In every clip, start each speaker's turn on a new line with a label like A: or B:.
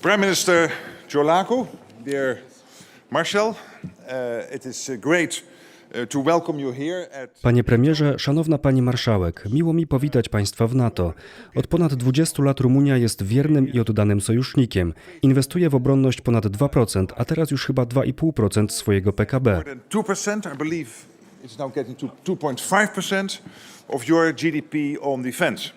A: Prime Minister Jolaku, dear Marshall, uh, it is uh, great at
B: Panie premierze, szanowna pani marszałek, miło mi powitać państwa w NATO. Od ponad 20 lat Rumunia jest wiernym i oddanym sojusznikiem. Inwestuje w obronność ponad 2%, a teraz już chyba 2,5% swojego PKB.
A: more than 2%. I believe it's now getting to 2.5% of your GDP on defense.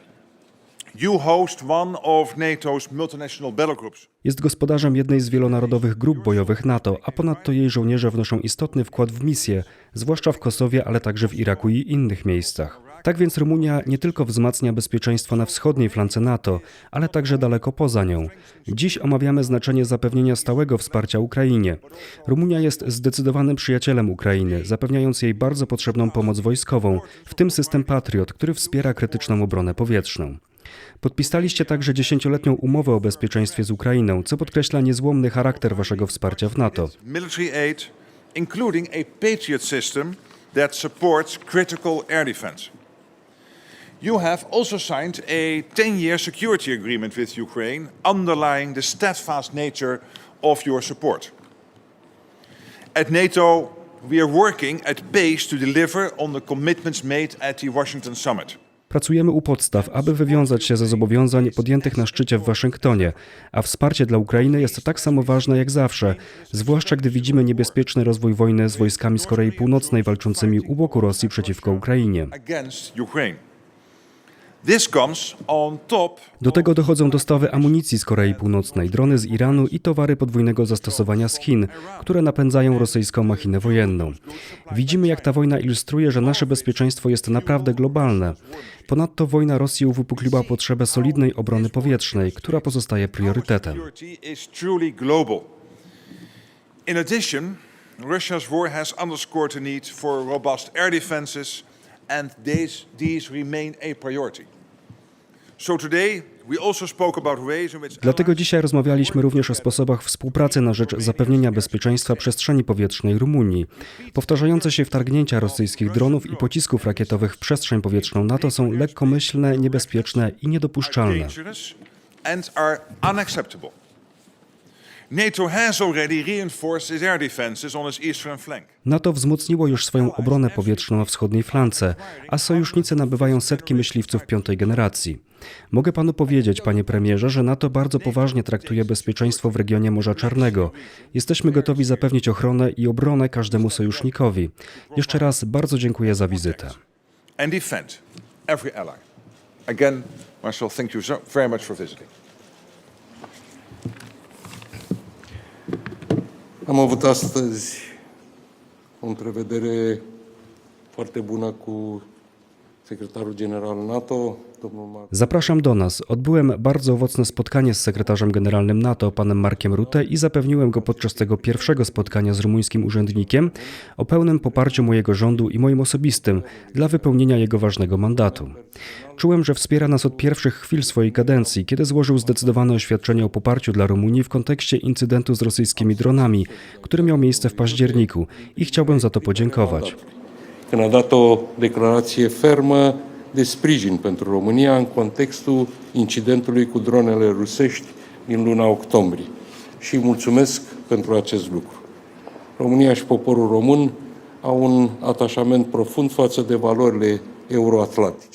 B: Jest gospodarzem jednej z wielonarodowych grup bojowych NATO, a ponadto jej żołnierze wnoszą istotny wkład w misje, zwłaszcza w Kosowie, ale także w Iraku i innych miejscach. Tak więc Rumunia nie tylko wzmacnia bezpieczeństwo na wschodniej flance NATO, ale także daleko poza nią. Dziś omawiamy znaczenie zapewnienia stałego wsparcia Ukrainie. Rumunia jest zdecydowanym przyjacielem Ukrainy, zapewniając jej bardzo potrzebną pomoc wojskową, w tym system Patriot, który wspiera krytyczną obronę powietrzną. Podpisaliście także dziesięcioletnią umowę o bezpieczeństwie z Ukrainą, co podkreśla niezłomny charakter waszego wsparcia w NATO.
A: Including a Patriot system that supports critical air defense. You have also signed a 10 year security agreement with Ukraine, underlying the steadfast nature of your support. At NATO, we are working at pace to deliver on the commitments made at the Washington summit.
B: Pracujemy u podstaw, aby wywiązać się ze zobowiązań podjętych na szczycie w Waszyngtonie, a wsparcie dla Ukrainy jest tak samo ważne jak zawsze, zwłaszcza gdy widzimy niebezpieczny rozwój wojny z wojskami z Korei Północnej walczącymi u boku Rosji przeciwko Ukrainie. Do tego dochodzą dostawy amunicji z Korei Północnej, drony z Iranu i towary podwójnego zastosowania z Chin, które napędzają rosyjską machinę wojenną. Widzimy, jak ta wojna ilustruje, że nasze bezpieczeństwo jest naprawdę globalne. Ponadto wojna Rosji uwypukliła potrzebę solidnej obrony powietrznej, która pozostaje priorytetem.
A: In addition, Russia's war has underscored the need for robust air defenses, and these, these remain a priority. So today,
B: Dlatego dzisiaj rozmawialiśmy również o sposobach współpracy na rzecz zapewnienia bezpieczeństwa przestrzeni powietrznej Rumunii. Powtarzające się wtargnięcia rosyjskich dronów i pocisków rakietowych w przestrzeń powietrzną NATO są lekkomyślne, niebezpieczne i niedopuszczalne.
A: and are unacceptable. NATO has already reinforced its air defenses on its eastern flank.
B: NATO wzmocniło już swoją obronę powietrzną na wschodniej flance, a sojusznicy nabywają setki myśliwców piątej generacji. Mogę panu powiedzieć, panie premierze, że NATO bardzo poważnie traktuje bezpieczeństwo w regionie Morza Czarnego. Jesteśmy gotowi zapewnić ochronę i obronę każdemu sojusznikowi. Jeszcze raz bardzo dziękuję za wizytę.
A: and defend every ally. Again, Marshal, thank you very much for visiting.
C: Am avut astăzi o întrevedere foarte bună cu
B: Zapraszam do nas. Odbyłem bardzo owocne spotkanie z sekretarzem generalnym NATO, panem Markiem Rutte, i zapewniłem go podczas tego pierwszego spotkania z rumuńskim urzędnikiem o pełnym poparciu mojego rządu i moim osobistym dla wypełnienia jego ważnego mandatu. Czułem, że wspiera nas od pierwszych chwil swojej kadencji, kiedy złożył zdecydowane oświadczenie o poparciu dla Rumunii w kontekście incydentu z rosyjskimi dronami, który miał miejsce w październiku i chciałbym za to podziękować.
C: Când a dat o declarație fermă de sprijin pentru România în contextul incidentului cu dronele rusești din luna octombrie. Și îi mulțumesc pentru acest lucru. România și poporul român au un atașament profund față de valorile euroatlantice.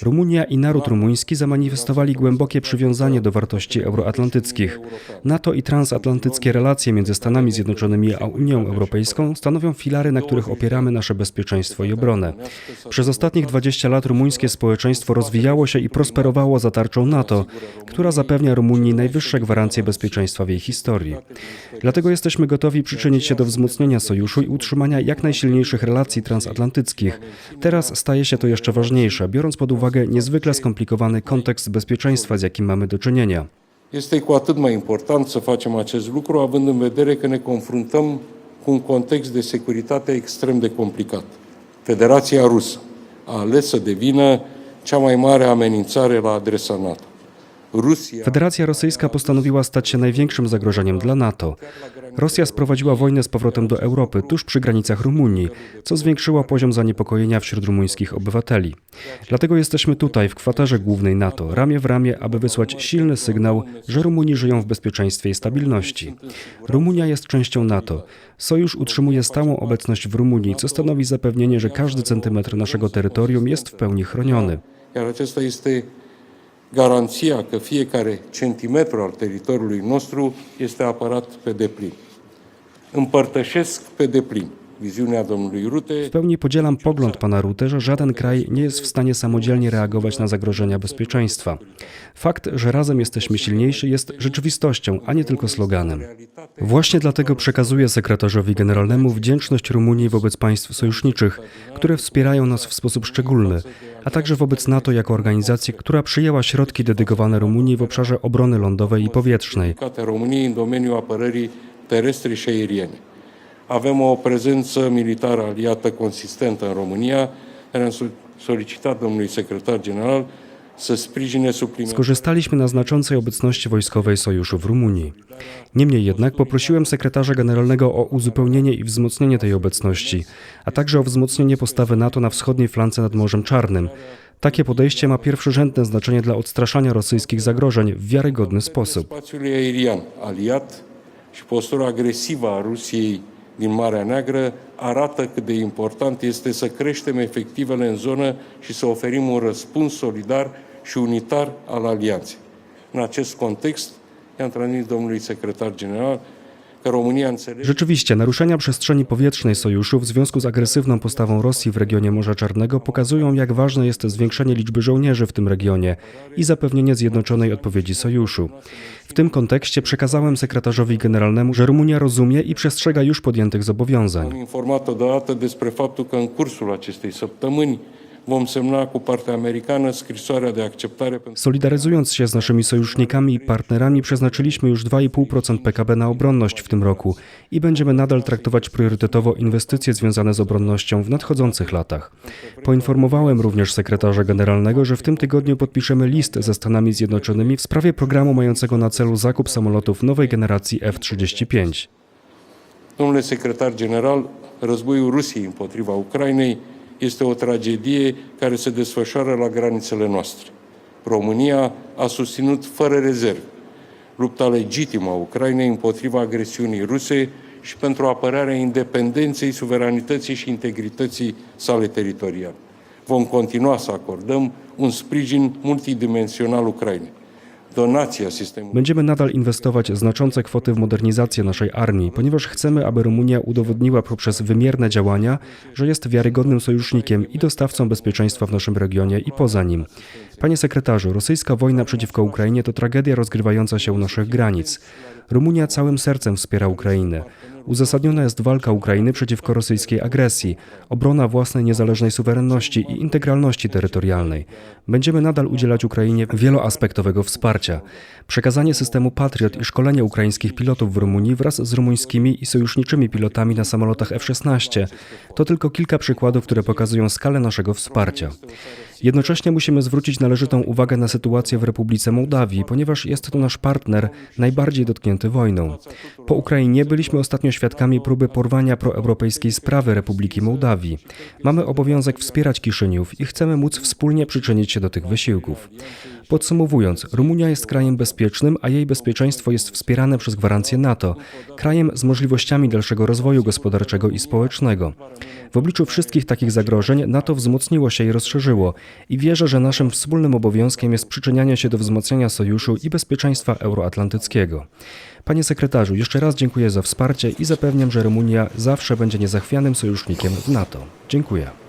B: Rumunia i naród rumuński zamanifestowali głębokie przywiązanie do wartości euroatlantyckich. NATO i transatlantyckie relacje między Stanami Zjednoczonymi a Unią Europejską stanowią filary, na których opieramy nasze bezpieczeństwo i obronę. Przez ostatnich 20 lat rumuńskie społeczeństwo rozwijało się i prosperowało za tarczą NATO, która zapewnia Rumunii najwyższe gwarancje bezpieczeństwa w jej historii. Dlatego jesteśmy gotowi przyczynić się do wzmocnienia sojuszu i utrzymania jak najsilniejszych relacji transatlantyckich. Teraz staje się to jeszcze ważniejsze, biorąc pod uwagę niezwykle skomplikowany kontekst bezpieczeństwa, z jakim mamy do czynienia.
C: Este cu atât mai important să facem acest lucru, având în vedere că ne confruntăm cu un context de securitate extrem de complicat. Federația Rusă a ales să devină cea mai mare amenințare la adresa NATO.
B: Federacja Rosyjska postanowiła stać się największym zagrożeniem dla NATO. Rosja sprowadziła wojnę z powrotem do Europy, tuż przy granicach Rumunii, co zwiększyło poziom zaniepokojenia wśród rumuńskich obywateli. Dlatego jesteśmy tutaj, w kwaterze głównej NATO, ramię w ramię, aby wysłać silny sygnał, że Rumuni żyją w bezpieczeństwie i stabilności. Rumunia jest częścią NATO. Sojusz utrzymuje stałą obecność w Rumunii, co stanowi zapewnienie, że każdy centymetr naszego terytorium jest w pełni chroniony.
C: Iar acesta este garanția că fiecare centimetru al teritoriului nostru este apărat pe deplin. Împărtășesc pe deplin viziunea domnului Rute.
B: W pełni podzielam pogląd pana Rute, że żaden kraj nie jest w stanie samodzielnie reagować na zagrożenia bezpieczeństwa. Fakt, że razem jesteśmy silniejsi, jest rzeczywistością, a nie tylko sloganem. Właśnie dlatego przekazuję sekretarzowi generalnemu wdzięczność Rumunii wobec państw sojuszniczych, które wspierają nas w sposób szczególny, a także wobec NATO jako organizacji, która przyjęła środki dedykowane Rumunii w obszarze obrony lądowej i powietrznej.
C: Terestre și aeriene. Avem o prezență militară aliată consistentă în România, care am sol- solicitat domnului secretar general.
B: Skorzystaliśmy na znaczącej obecności wojskowej sojuszu w Rumunii. Niemniej jednak poprosiłem sekretarza generalnego o uzupełnienie i wzmocnienie tej obecności, a także o wzmocnienie postawy NATO na wschodniej flance nad Morzem Czarnym. Takie podejście ma pierwszorzędne znaczenie dla odstraszania rosyjskich zagrożeń w wiarygodny sposób.
C: Aliat postura agresivă a Rusiei din Marea Neagră arată cât de important este să creștem efectivele în zonă și să oferim un răspuns solidar și unitar al alianței. În acest context, i-am transmis domnului secretar general că România înțelege
B: Rzeczywiście, naruszenia przestrzeni powietrznej sojuszu w związku z agresywną postawą Rosji w regionie Morza Czarnego pokazują, jak ważne jest zwiększenie liczby żołnierzy w tym regionie i zapewnienie zjednoczonej odpowiedzi sojuszu. W tym kontekście przekazałem sekretarzowi generalnemu, że Rumunia rozumie i przestrzega już podjętych zobowiązań.
C: Am informat odată despre faptul că în cursul acestei săptămâni vom semna cu partea americană scrisoarea de acceptare
B: Solidaryzując się z naszymi sojusznikami i partnerami, przeznaczyliśmy już 2,5% PKB na obronność w tym roku i będziemy nadal traktować priorytetowo inwestycje związane z obronnością w nadchodzących latach. Poinformowałem również sekretarza generalnego, że w tym tygodniu podpiszemy list ze Stanami Zjednoczonymi w sprawie programu mającego na celu zakup samolotów nowej generacji F-35.
C: Domnule secretar general, războiul Rusiei împotriva Ucrainei este o tragedie care se desfășoară la granițele noastre. România a susținut fără rezerve lupta legitimă a Ucrainei împotriva agresiunii ruse și pentru apărarea independenței, suveranității și integrității sale teritoriale. Vom continua să acordăm un sprijin multidimensional Ucrainei.
B: Będziemy nadal inwestować znaczące kwoty w modernizację naszej armii, ponieważ chcemy, aby Rumunia udowodniła poprzez wymierne działania, że jest wiarygodnym sojusznikiem i dostawcą bezpieczeństwa w naszym regionie i poza nim. Panie sekretarzu, rosyjska wojna przeciwko Ukrainie to tragedia rozgrywająca się u naszych granic. Rumunia całym sercem wspiera Ukrainę. Uzasadniona jest walka Ukrainy przeciwko rosyjskiej agresji, obrona własnej niezależnej suwerenności i integralności terytorialnej. Będziemy nadal udzielać Ukrainie wieloaspektowego wsparcia. Przekazanie systemu Patriot i szkolenie ukraińskich pilotów w Rumunii wraz z rumuńskimi i sojuszniczymi pilotami na samolotach F-16 to tylko kilka przykładów, które pokazują skalę naszego wsparcia. Jednocześnie musimy zwrócić należytą uwagę na sytuację w Republice Mołdawii, ponieważ jest to nasz partner najbardziej dotknięty wojną. Po Ukrainie byliśmy ostatnio świadkami próby porwania proeuropejskiej sprawy Republiki Mołdawii. Mamy obowiązek wspierać Kiszyniów i chcemy móc wspólnie przyczynić się do tych wysiłków. Podsumowując, Rumunia jest krajem bezpiecznym, a jej bezpieczeństwo jest wspierane przez gwarancje NATO, krajem z możliwościami dalszego rozwoju gospodarczego i społecznego. W obliczu wszystkich takich zagrożeń NATO wzmocniło się i rozszerzyło i wierzę, że naszym wspólnym obowiązkiem jest przyczynianie się do wzmocnienia sojuszu i bezpieczeństwa euroatlantyckiego. Panie sekretarzu, jeszcze raz dziękuję za wsparcie i zapewniam, że Rumunia zawsze będzie niezachwianym sojusznikiem w NATO. Dziękuję.